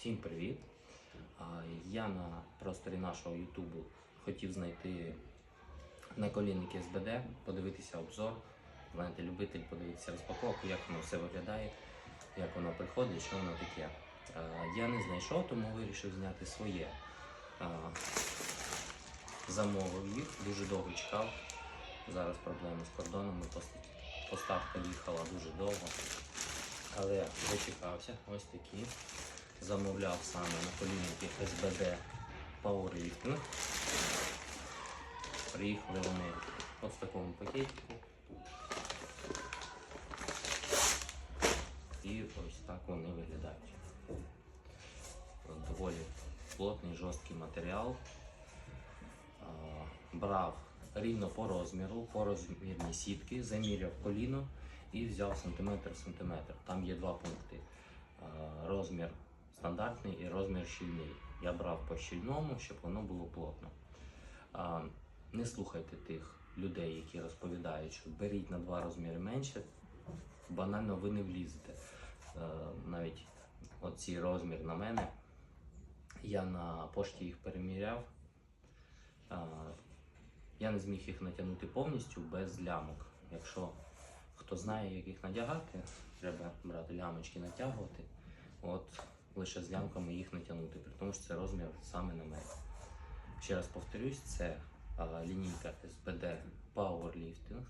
Всім привіт! Я на просторі нашого Ютубу хотів знайти наколінники СБД, подивитися обзор, знаєте, любитель подивитися розпаковку, як воно все виглядає, як воно приходить, що воно таке. Я не знайшов, тому вирішив зняти своє. Замовив їх, дуже довго чекав. Зараз проблеми з кордонами, поставка їхала дуже довго. Але дочекався, ось такі. Замовляв саме на колінники СБД Powerlifting. Приїхали вони ось в такому пакетику. І ось так вони виглядають. Доволі плотний, жорсткий матеріал. Брав рівно по розміру, по розмірній сітки, заміряв коліно і взяв сантиметр в сантиметр. Там є два пункти. Розмір стандартний і розмір щільний. Я брав по щільному, щоб воно було плотно. Не слухайте тих людей, які розповідають, що беріть на два розміри менше, банально ви не влізете. Е, Навіть оцей розмір на мене. Я на пошті їх переміряв. Я не зміг їх натягнути повністю без лямок. Якщо хто знає, як їх надягати, треба брати лямочки, натягувати. Лише з лямками їх натягнути, при тому що це розмір саме на мене. Ще раз повторюсь, це а, лінійка SBD Powerlifting.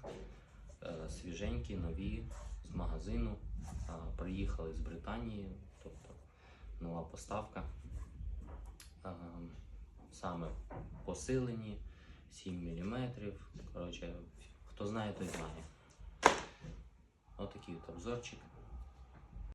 Е, свіженькі, нові з магазину. А, приїхали з Британії, тобто нова поставка. А, саме посилені 7 мм. Коротше, хто знає, той знає. Отакий от обзорчик.